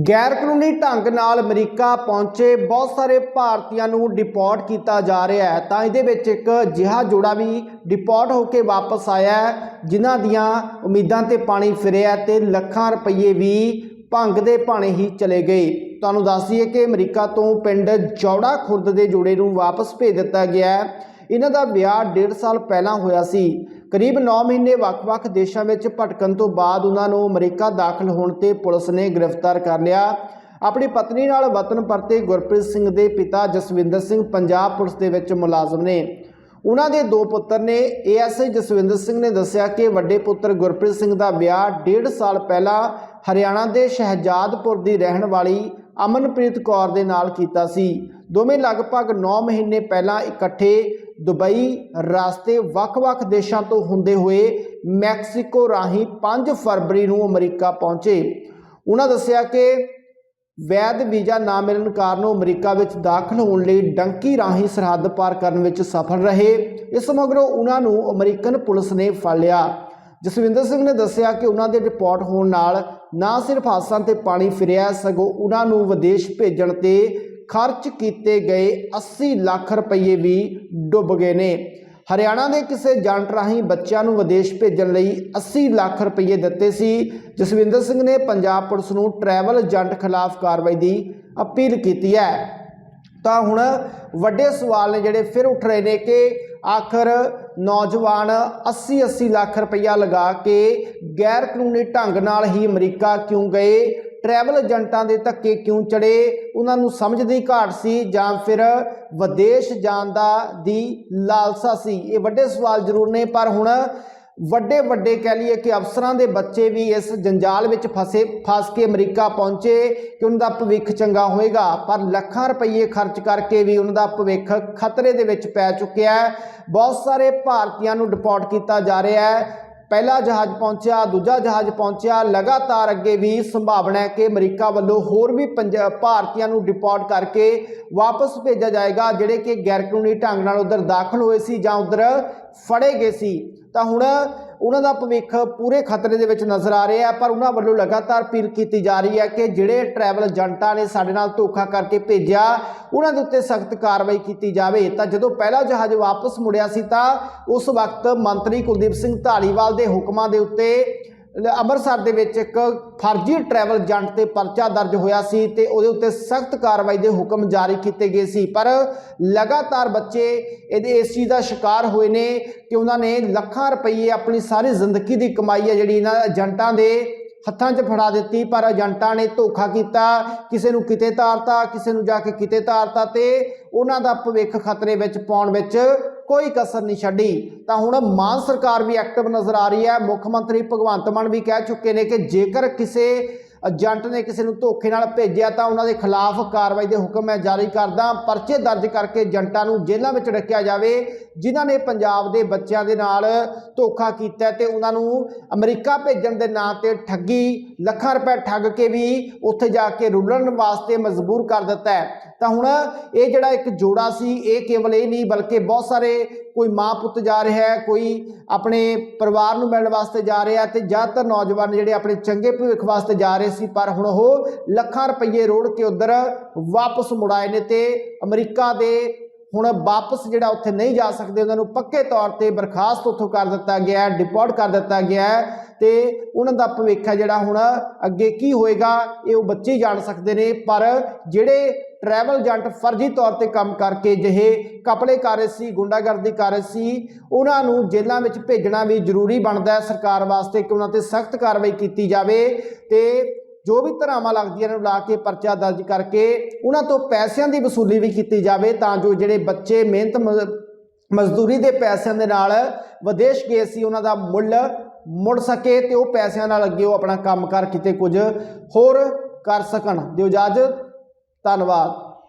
ਗੈਰ ਕਾਨੂੰਨੀ ਢੰਗ ਨਾਲ ਅਮਰੀਕਾ ਪਹੁੰਚੇ, ਬਹੁਤ ਸਾਰੇ ਭਾਰਤੀਆਂ ਨੂੰ ਡਿਪੋਰਟ ਕੀਤਾ ਜਾ ਰਿਹਾ ਹੈ। ਤਾਂ ਇਹਦੇ ਵਿੱਚ ਇੱਕ ਜਿਹਾ ਜੋੜਾ ਵੀ ਡਿਪੋਰਟ ਹੋ ਕੇ ਵਾਪਸ ਆਇਆ ਜਿਨ੍ਹਾਂ ਦੀਆਂ ਉਮੀਦਾਂ ਤੇ ਪਾਣੀ ਫਿਰਿਆ ਤੇ ਲੱਖਾਂ ਰੁਪਏ ਵੀ ਭੰਗ ਦੇ ਭਾਣੇ ਹੀ ਚਲੇ ਗਏ। ਤੁਹਾਨੂੰ ਦੱਸ ਦਈਏ ਕਿ ਅਮਰੀਕਾ ਤੋਂ ਪਿੰਡ ਜੌੜਾ ਖੁਰਦ ਦੇ ਜੋੜੇ ਨੂੰ ਵਾਪਸ ਭੇਜ ਦਿੱਤਾ ਗਿਆ ਇਹਨਾਂ ਦਾ ਵਿਆਹ 1.5 ਸਾਲ ਪਹਿਲਾਂ ਹੋਇਆ ਸੀ। ਕਰੀਬ 9 ਮਹੀਨੇ ਵੱਖ-ਵੱਖ ਦੇਸ਼ਾਂ ਵਿੱਚ ਭਟਕਣ ਤੋਂ ਬਾਅਦ ਉਹਨਾਂ ਨੂੰ ਅਮਰੀਕਾ ਦਾਖਲ ਹੋਣ ਤੇ ਪੁਲਿਸ ਨੇ ਗ੍ਰਿਫਤਾਰ ਕਰ ਲਿਆ। ਆਪਣੀ ਪਤਨੀ ਨਾਲ ਵਤਨ ਪਰਤੇ ਗੁਰਪ੍ਰੀਤ ਸਿੰਘ ਦੇ ਪਿਤਾ ਜਸਵਿੰਦਰ ਸਿੰਘ ਪੰਜਾਬ ਪੁਲਿਸ ਦੇ ਵਿੱਚ ਮੁਲਾਜ਼ਮ ਨੇ। ਉਹਨਾਂ ਦੇ ਦੋ ਪੁੱਤਰ ਨੇ। ਏਐਸਆਈ ਜਸਵਿੰਦਰ ਸਿੰਘ ਨੇ ਦੱਸਿਆ ਕਿ ਵੱਡੇ ਪੁੱਤਰ ਗੁਰਪ੍ਰੀਤ ਸਿੰਘ ਦਾ ਵਿਆਹ 1.5 ਸਾਲ ਪਹਿਲਾਂ ਹਰਿਆਣਾ ਦੇ ਸ਼ਹਿਜਾਦਪੁਰ ਦੀ ਰਹਿਣ ਵਾਲੀ ਅਮਨਪ੍ਰੀਤ ਕੌਰ ਦੇ ਨਾਲ ਕੀਤਾ ਸੀ। ਦੋਵੇਂ ਲਗਭਗ 9 ਮਹੀਨੇ ਪਹਿਲਾਂ ਇਕੱਠੇ ਦੁਬਈ ਰਸਤੇ ਵੱਖ-ਵੱਖ ਦੇਸ਼ਾਂ ਤੋਂ ਹੁੰਦੇ ਹੋਏ ਮੈਕਸੀਕੋ ਰਾਹੀਂ 5 ਫਰਵਰੀ ਨੂੰ ਅਮਰੀਕਾ ਪਹੁੰਚੇ। ਉਹਨਾਂ ਦੱਸਿਆ ਕਿ ਵੈਦ ਵੀਜ਼ਾ ਨਾ ਮਿਲਣ ਕਾਰਨ ਉਹ ਅਮਰੀਕਾ ਵਿੱਚ ਦਾਖਲ ਹੋਣ ਲਈ ਡੰਕੀ ਰਾਹੀਂ ਸਰਹੱਦ ਪਾਰ ਕਰਨ ਵਿੱਚ ਸਫਲ ਰਹੇ। ਇਸ ਮਗਰੋਂ ਉਹਨਾਂ ਨੂੰ ਅਮਰੀਕਨ ਪੁਲਿਸ ਨੇ ਫੜ ਲਿਆ। ਜਸਵਿੰਦਰ ਸਿੰਘ ਨੇ ਦੱਸਿਆ ਕਿ ਉਹਨਾਂ ਦੇ ਰਿਪੋਰਟ ਹੋਣ ਨਾਲ ਨਾ ਸਿਰਫ ਹਾਦਸਾਂ ਤੇ ਪਾਣੀ ਫਿਰਿਆ, ਸਗੋਂ ਉਹਨਾਂ ਨੂੰ ਵਿਦੇਸ਼ ਭੇਜਣ ਤੇ ਖਰਚ ਕੀਤੇ ਗਏ 80 ਲੱਖ ਰੁਪਏ ਵੀ ਡੁੱਬ ਗਏ ਨੇ। ਹਰਿਆਣਾ ਦੇ ਕਿਸੇ ਜੰਟ ਰਾਹੀਂ ਬੱਚਿਆਂ ਨੂੰ ਵਿਦੇਸ਼ ਭੇਜਣ ਲਈ 80 ਲੱਖ ਰੁਪਏ ਦਿੱਤੇ ਸੀ। ਜਸਵਿੰਦਰ ਸਿੰਘ ਨੇ ਪੰਜਾਬ ਪੁਲਿਸ ਨੂੰ ਟਰੈਵਲ ਏਜੰਟ ਖਿਲਾਫ ਕਾਰਵਾਈ ਦੀ ਅਪੀਲ ਕੀਤੀ ਹੈ। ਤਾਂ ਹੁਣ ਵੱਡੇ ਸਵਾਲ ਨੇ ਜਿਹੜੇ ਫਿਰ ਉੱਠ ਰਹੇ ਨੇ ਕਿ ਆਖਰ ਨੌਜਵਾਨ 80-80 ਲੱਖ ਰੁਪਈਆ ਲਗਾ ਕੇ ਗੈਰ ਕਾਨੂੰਨੀ ਢੰਗ ਨਾਲ ਹੀ ਅਮਰੀਕਾ ਕਿਉਂ ਗਏ? ਟਰੈਵਲ ਏਜੰਟਾਂ ਦੇ ਧੱਕੇ ਕਿਉਂ ਚੜੇ ਉਹਨਾਂ ਨੂੰ ਸਮਝ ਦੀ ਘਾਟ ਸੀ ਜਾਂ ਫਿਰ ਵਿਦੇਸ਼ ਜਾਣ ਦਾ ਦੀ ਲਾਲਸਾ ਸੀ? ਇਹ ਵੱਡੇ ਸਵਾਲ ਜ਼ਰੂਰ ਨੇ, ਪਰ ਹੁਣ ਵੱਡੇ ਵੱਡੇ ਕਹਿ ਲਈਏ ਕਿ ਅਫਸਰਾਂ ਦੇ ਬੱਚੇ ਵੀ ਇਸ ਜੰਜਾਲ ਵਿੱਚ ਫਸੇ, ਫਸ ਕੇ ਅਮਰੀਕਾ ਪਹੁੰਚੇ ਕਿ ਉਹਨਾਂ ਦਾ ਭਵਿੱਖ ਚੰਗਾ ਹੋਏਗਾ। ਪਰ ਲੱਖਾਂ ਰੁਪਏ ਖਰਚ ਕਰਕੇ ਵੀ ਉਹਨਾਂ ਦਾ ਭਵਿੱਖ ਖਤਰੇ ਦੇ ਵਿੱਚ ਪੈ ਚੁੱਕਿਆ ਹੈ। ਬਹੁਤ ਸਾਰੇ ਭਾਰਤੀਆਂ ਨੂੰ ਡਿਪੋਰਟ ਕੀਤਾ ਜਾ ਰਿਹਾ ਹੈ। ਪਹਿਲਾ ਜਹਾਜ਼ ਪਹੁੰਚਿਆ, ਦੂਜਾ ਜਹਾਜ਼ ਪਹੁੰਚਿਆ, ਲਗਾਤਾਰ ਅੱਗੇ ਵੀ ਸੰਭਾਵਨਾ ਹੈ ਕਿ ਅਮਰੀਕਾ ਵੱਲੋਂ ਹੋਰ ਵੀ ਪੰਜਾ- ਭਾਰਤੀਆਂ ਨੂੰ ਡਿਪੋਰਟ ਕਰਕੇ ਵਾਪਸ ਭੇਜਿਆ ਜਾਏਗਾ, ਜਿਹੜੇ ਕਿ ਗੈਰ ਕਾਨੂੰਨੀ ਢੰਗ ਨਾਲ ਉਧਰ ਦਾਖਲ ਹੋਏ ਸੀ ਜਾਂ ਉਧਰ ਫੜੇ ਗਏ ਸੀ। ਤਾਂ ਹੁਣ ਉਹਨਾਂ ਦਾ ਭਵਿੱਖ ਪੂਰੇ ਖਤਰੇ ਦੇ ਵਿੱਚ ਨਜ਼ਰ ਆ ਰਿਹਾ ਹੈ, ਪਰ ਉਹਨਾਂ ਵੱਲੋਂ ਲਗਾਤਾਰ ਅਪੀਲ ਕੀਤੀ ਜਾ ਰਹੀ ਹੈ ਕਿ ਜਿਹੜੇ ਟਰੈਵਲ ਏਜੰਟਾਂ ਨੇ ਸਾਡੇ ਨਾਲ ਧੋਖਾ ਕਰਕੇ ਭੇਜਿਆ, ਉਹਨਾਂ ਦੇ ਉੱਤੇ ਸਖਤ ਕਾਰਵਾਈ ਕੀਤੀ ਜਾਵੇ। ਤਾਂ ਜਦੋਂ ਪਹਿਲਾ ਜਹਾਜ਼ ਵਾਪਸ ਮੁੜਿਆ ਸੀ ਤਾਂ ਉਸ ਵਕਤ ਮੰਤਰੀ ਕੁਲਦੀਪ ਸਿੰਘ ਢਾਲੀਵਾਲ ਦੇ ਹੁਕਮਾਂ ਦੇ ਉੱਤੇ ਅੰਮ੍ਰਿਤਸਰ ਦੇ ਵਿੱਚ ਇੱਕ ਫਰਜ਼ੀ ਟਰੈਵਲ ਏਜੰਟ ਤੇ ਪਰਚਾ ਦਰਜ ਹੋਇਆ ਸੀ ਤੇ ਉਹਦੇ ਉੱਤੇ ਸਖਤ ਕਾਰਵਾਈ ਦੇ ਹੁਕਮ ਜਾਰੀ ਕੀਤੇ ਗਏ ਸੀ। ਪਰ ਲਗਾਤਾਰ ਬੱਚੇ ਇਹਦੇ ਇਸ ਚੀਜ਼ ਦਾ ਸ਼ਿਕਾਰ ਹੋਏ ਨੇ ਕਿ ਉਹਨਾਂ ਨੇ ਲੱਖਾਂ ਰੁਪਏ ਆਪਣੀ ਸਾਰੀ ਜ਼ਿੰਦਗੀ ਦੀ ਕਮਾਈ ਹੈ ਜਿਹੜੀ ਇਹਨਾਂ ਏਜੰਟਾਂ ਦੇ ਹੱਥਾਂ 'ਚ ਫੜਾ ਦਿੱਤੀ। ਪਰ ਏਜੰਟਾਂ ਨੇ ਧੋਖਾ ਕੀਤਾ, ਕਿਸੇ ਨੂੰ ਕਿਤੇ ਤਾਰਤਾ, ਕਿਸੇ ਨੂੰ ਜਾ ਕੇ ਕਿਤੇ ਤਾਰਤਾ ਤੇ ਉਹਨਾਂ ਦਾ ਭਵਿੱਖ ਖਤਰੇ ਵਿੱਚ ਪਾਉਣ ਵਿੱਚ ਕੋਈ ਕਸਰ ਨਹੀਂ ਛੱਡੀ। ਤਾਂ ਹੁਣ ਮਾਨ ਸਰਕਾਰ ਵੀ ਐਕਟਿਵ ਨਜ਼ਰ ਆ ਰਹੀ ਹੈ। ਮੁੱਖ ਮੰਤਰੀ ਭਗਵੰਤ ਮਾਨ ਵੀ ਕਹਿ ਚੁੱਕੇ ਨੇ ਕਿ ਜੇਕਰ ਕਿਸੇ ਏਜੰਟ ਨੇ ਕਿਸੇ ਨੂੰ ਧੋਖੇ ਨਾਲ ਭੇਜਿਆ ਤਾਂ ਉਹਨਾਂ ਦੇ ਖਿਲਾਫ ਕਾਰਵਾਈ ਦੇ ਹੁਕਮ ਮੈਂ ਜਾਰੀ ਕਰਦਾ। ਪਰਚੇ ਦਰਜ ਕਰਕੇ ਏਜੰਟਾਂ ਨੂੰ ਜੇਲ੍ਹਾਂ ਵਿੱਚ ਰੱਖਿਆ ਜਾਵੇ, ਜਿਨ੍ਹਾਂ ਨੇ ਪੰਜਾਬ ਦੇ ਬੱਚਿਆਂ ਦੇ ਨਾਲ ਧੋਖਾ ਕੀਤਾ ਤੇ ਉਹਨਾਂ ਨੂੰ ਅਮਰੀਕਾ ਭੇਜਣ ਦੇ ਨਾਂ ਤੇ ਠੱਗੀ, ਲੱਖਾਂ ਰੁਪਏ ਠੱਗ ਕੇ ਵੀ ਉੱਥੇ ਜਾ ਕੇ ਰੁਲਣ ਵਾਸਤੇ ਮਜਬੂਰ ਕਰ ਦਿੱਤਾ ਹੈ। ਤਾਂ ਹੁਣ ਇਹ ਜਿਹੜਾ ਇੱਕ ਜੋੜਾ ਸੀ, ਇਹ ਕੇਵਲ ਇਹ ਨਹੀਂ ਬਲਕਿ ਬਹੁਤ ਸਾਰੇ ਕੋਈ ਮਾਂ ਪੁੱਤ ਜਾ ਰਿਹਾ ਹੈ, ਕੋਈ ਆਪਣੇ ਪਰਿਵਾਰ ਨੂੰ ਮਿਲਣ ਵਾਸਤੇ ਜਾ ਰਿਹਾ ਤੇ ਜ਼ਿਆਦਾਤਰ ਨੌਜਵਾਨ ਜਿਹੜੇ ਆਪਣੇ ਚੰਗੇ ਭਵਿੱਖ ਵਾਸਤੇ ਜਾ ਰਹੇ ਸੀ, ਪਰ ਹੁਣ ਉਹ ਲੱਖਾਂ ਰੁਪਏ ਰੋੜ ਕੇ ਉਧਰ ਵਾਪਸ ਮੁੜਾਏ ਨੇ ਤੇ ਅਮਰੀਕਾ ਦੇ ਹੁਣ ਵਾਪਸ ਜਿਹੜਾ ਉੱਥੇ ਨਹੀਂ ਜਾ ਸਕਦੇ, ਉਹਨਾਂ ਨੂੰ ਪੱਕੇ ਤੌਰ ਤੇ ਬਰਖਾਸਤ ਉੱਥੋਂ ਕਰ ਦਿੱਤਾ ਗਿਆ ਹੈ ਡਿਪੋਰਟ ਕਰ ਦਿੱਤਾ ਗਿਆ ਹੈ ਤੇ ਉਹਨਾਂ ਦਾ ਭਵਿੱਖ ਹੈ ਜਿਹੜਾ ਹੁਣ ਅੱਗੇ ਕੀ ਹੋਏਗਾ, ਇਹ ਉਹ ਬੱਚੇ ਜਾਣ ਸਕਦੇ ਨੇ, ਪਰ ਜਿਹੜੇ ਟਰੈਵਲ ਏਜੰਟ ਫਰਜ਼ੀ ਤੌਰ ਤੇ ਕੰਮ ਕਰਕੇ ਜਿਹੇ ਕਪੜੇ ਕਰ ਰਹੇ ਸੀ, ਗੁੰਡਾਗਰਦੀ ਕਰ ਰਹੇ ਸੀ, ਉਹਨਾਂ ਨੂੰ ਜੇਲ੍ਹਾਂ ਵਿੱਚ ਭੇਜਣਾ ਵੀ ਜ਼ਰੂਰੀ ਬਣਦਾ ਹੈ, ਸਰਕਾਰ ਵਾਸਤੇ ਕਿ ਉਹਨਾਂ ਤੇ ਸਖਤ ਕਾਰਵਾਈ ਕੀਤੀ ਜਾਵੇ ਤੇ ਜੋ ਵੀ ਧਰਾਵਾਂ ਲੱਗਦੀਆਂ ਨੇ ਲਾ ਕੇ ਪਰਚਾ ਦਰਜ ਕਰਕੇ ਉਹਨਾਂ ਤੋਂ ਪੈਸਿਆਂ ਦੀ ਵਸੂਲੀ ਵੀ ਕੀਤੀ ਜਾਵੇ ਤਾਂ ਜੋ ਜਿਹੜੇ ਬੱਚੇ ਮਿਹਨਤ ਮ- ਮਜ਼ਦੂਰੀ ਦੇ ਪੈਸਿਆਂ ਦੇ ਨਾਲ ਵਿਦੇਸ਼ ਗਏ ਸੀ, ਉਹਨਾਂ ਦਾ ਮੁੱਲ ਮੁੜ ਸਕੇ ਤੇ ਉਹ ਪੈਸਿਆਂ ਨਾਲ ਅੱਗੇ ਉਹ ਆਪਣਾ ਕੰਮਕਾਰ ਕਿਤੇ ਕੁਝ ਹੋਰ ਕਰ ਸਕਣ। ਦਿਓ ਇਜਾਜ਼ਤ। ਧੰਨਵਾਦ।